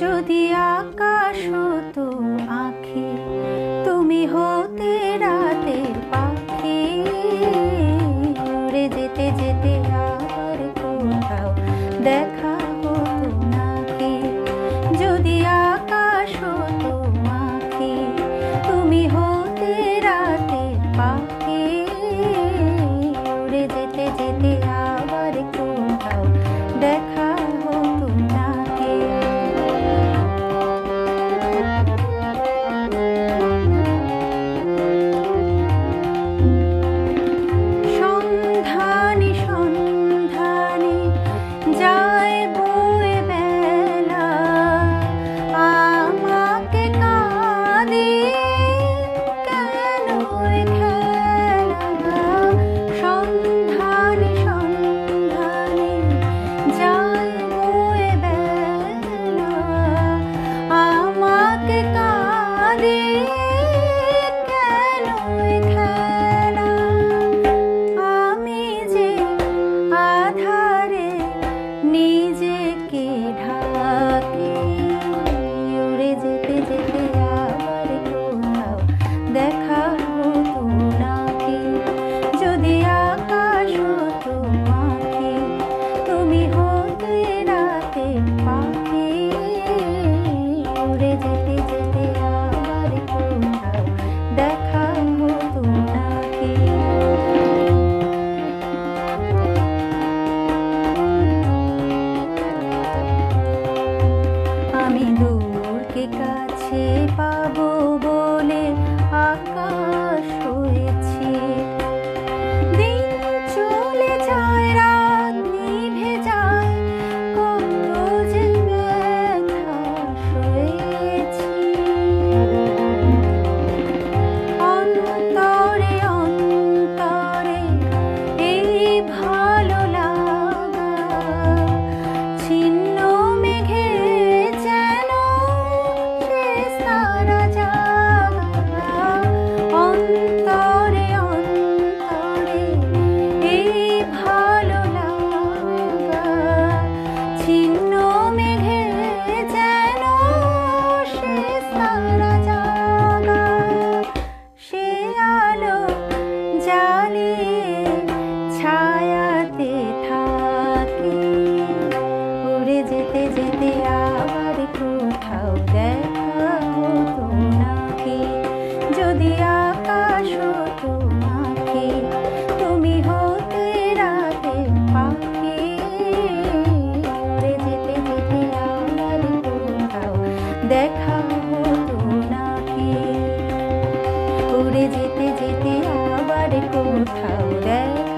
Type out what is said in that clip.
যদি আকাশ হতো আখি তুমি হতে রাতের পাখি। উড়ে যেতে যেতে আর কোথাও দেখা কাছে পাবো আর কোথাও দেখা হতো যদি আকাশ হতো নাকি তুমি হতে রাতে পাখি। যেতে যেতে আর কোথাও দেখা হতো নাকি উড়ে যেতে যেতে আবার কোথাও দেখা